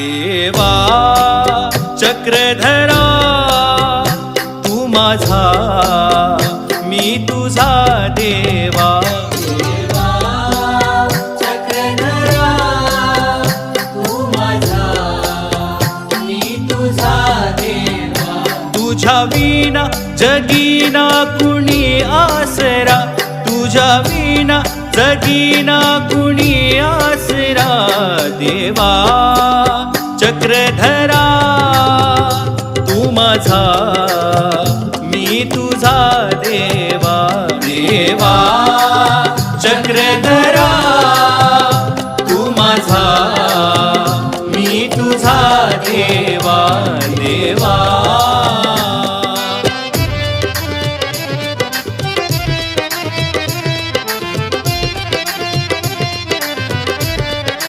देवा चक्रधरा तू माझा मी तुझा देवा. चक्रधरा तू माझा मी तुझा देवा. तुझ्या विना जगीना कुणी आसरा. तुझ्या विना जगीना कुणी आसरा. देवा चक्रधरा तू माझा मी तुझा देवा देवा. चक्रधरा तू माझा मी तुझा देवा देवा